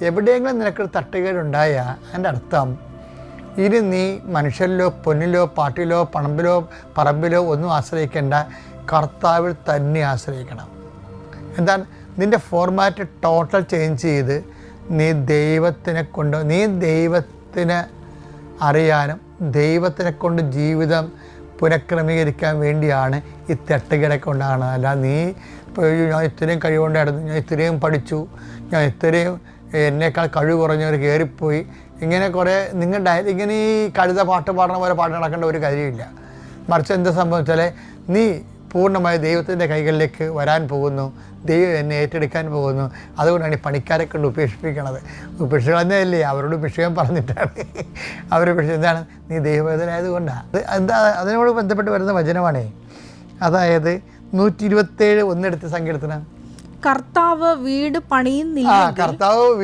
എവിടെയെങ്കിലും നിനക്കൊരു തട്ടുകേടുണ്ടായാൽ അതിന്റെ അർത്ഥം ഇനി നീ മനുഷ്യരിലോ പൊന്നിലോ പാട്ടിലോ പണമ്പിലോ പറമ്പിലോ ഒന്നും ആശ്രയിക്കേണ്ട. കർത്താവിൽ തന്നെ ആശ്രയിക്കണം. എന്താണ്? നിന്റെ ഫോർമാറ്റ് ടോട്ടൽ ചേഞ്ച് ചെയ്ത് നീ ദൈവത്തിനെ കൊണ്ട് നീ ദൈവത്തിനെ അറിയാനും ദൈവത്തിനെ കൊണ്ട് ജീവിതം പുനഃക്രമീകരിക്കാൻ വേണ്ടിയാണ് ഈ തെട്ടുകിടക്ക് ഉണ്ടാകുന്നത് അല്ല നീ ഞാൻ ഇത്രയും കഴിവുണ്ടായിരുന്നു ഞാൻ ഇത്രയും പഠിച്ചു ഞാൻ ഇത്രയും എന്നേക്കാൾ കഴിവ് കുറഞ്ഞവർ കയറിപ്പോയി ഇങ്ങനെ കുറേ നിങ്ങൾ ഡയ ഇങ്ങനെ ഈ കഴുത പാട്ട് പാടുന്ന പോലെ പാട്ട് നടക്കേണ്ട ഒരു കാര്യമില്ല. മറിച്ച് എന്താ സംഭവിച്ചാൽ നീ പൂർണമായി ദൈവത്തിന്റെ കൈകളിലേക്ക് വരാൻ പോകുന്നു. ദൈവം എന്നെ ഏറ്റെടുക്കാൻ പോകുന്നു. അതുകൊണ്ടാണ് ഈ പണിക്കാരെ കൊണ്ട് ഉപേക്ഷിപ്പിക്കണത്. ഉപേക്ഷികളെന്നല്ലേ അവരോട് വിഷയം പറഞ്ഞിട്ടാണ്. അവർ ഉപേക്ഷിച്ചത് എന്താണ്? നീ ദൈവവേദനായതുകൊണ്ടാണ് അത് എന്താ അതിനോട് ബന്ധപ്പെട്ട് വരുന്ന വചനമാണേ. അതായത് നൂറ്റി ഇരുപത്തേഴ് ഒന്നെടുത്ത് സങ്കീർത്തനം. കർത്താവ് വീട് പണിയുന്നില്ല കർത്താവ് വീട്